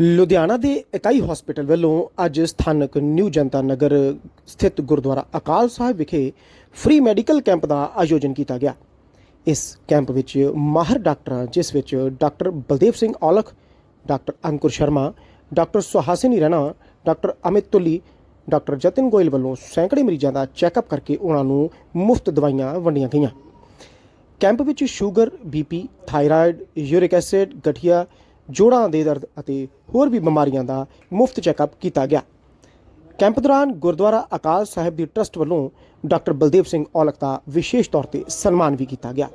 ਲੁਧਿਆਣਾ ਦੇ ਇਕਾਈ ਹਸਪੀਟਲ ਵੱਲੋਂ ਅੱਜ ਸਥਾਨਕ ਨਿਊ ਜਨਤਾ ਨਗਰ ਸਥਿਤ ਗੁਰਦੁਆਰਾ ਅਕਾਲ ਸਾਹਿਬ ਵਿਖੇ ਫ੍ਰੀ ਮੈਡੀਕਲ ਕੈਂਪ ਦਾ ਆਯੋਜਨ ਕੀਤਾ ਗਿਆ। ਇਸ ਕੈਂਪ ਵਿੱਚ ਮਾਹਰ ਡਾਕਟਰਾਂ, ਜਿਸ ਵਿੱਚ doctor Baldev Singh Aulakh, doctor Ankur Sharma, doctor Suhasini Rana, doctor Amit Tuli doctor Jatin Goyal ਵੱਲੋਂ ਸੈਂਕੜੇ ਮਰੀਜ਼ਾਂ ਦਾ ਚੈੱਕਅਪ ਕਰਕੇ ਉਹਨਾਂ ਨੂੰ ਮੁਫਤ ਦਵਾਈਆਂ ਵੰਡੀਆਂ ਗਈਆਂ। ਕੈਂਪ ਵਿੱਚ sugar BP thyroid, uric acid, ਗਠੀਆ ਜੋੜਾਂ ਦੇ ਦਰਦ ਅਤੇ ਹੋਰ ਵੀ ਬਿਮਾਰੀਆਂ ਦਾ ਮੁਫਤ ਚੈੱਕਅਪ ਕੀਤਾ ਗਿਆ। ਕੈਂਪ ਦੌਰਾਨ ਗੁਰਦੁਆਰਾ ਅਕਾਲ ਸਾਹਿਬ ਦੀ ਟਰਸਟ ਵੱਲੋਂ ਡਾਕਟਰ ਬਲਦੇਵ ਸਿੰਘ ਔਲਖ ਦਾ ਵਿਸ਼ੇਸ਼ ਤੌਰ ਤੇ ਸਨਮਾਨ ਵੀ ਕੀਤਾ ਗਿਆ।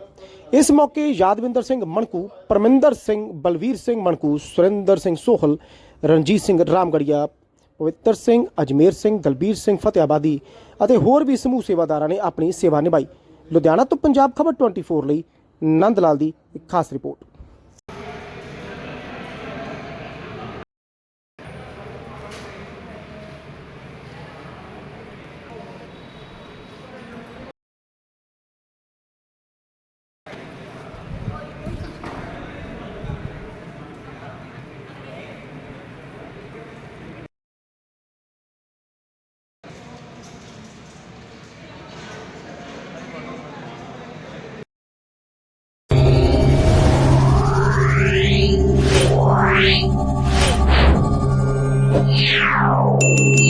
ਇਸ ਮੌਕੇ ਯਾਦਵਿੰਦਰ ਸਿੰਘ ਮਣਕੂ, ਪਰਮਿੰਦਰ ਸਿੰਘ, ਬਲਵੀਰ ਸਿੰਘ ਮਣਕੂ, ਸੁਰਿੰਦਰ ਸਿੰਘ ਸੋਹਲ, ਰਣਜੀਤ ਸਿੰਘ ਰਾਮਗੜੀਆ, ਪਵਿੱਤਰ ਸਿੰਘ, ਅਜਮੇਰ ਸਿੰਘ, ਦਲਬੀਰ ਸਿੰਘ ਫਤਿਆਬਾਦੀ ਅਤੇ ਹੋਰ ਵੀ ਸਮੂਹ ਸੇਵਾਦਾਰਾਂ ਨੇ ਆਪਣੀ ਸੇਵਾ ਨਿਭਾਈ। ਲੁਧਿਆਣਾ ਤੋਂ ਪੰਜਾਬ ਖਬਰ 24 ਲਈ ਨੰਦ ਲਾਲ ਦੀ ਇੱਕ ਖਾਸ ਰਿਪੋਰਟ। Thank you.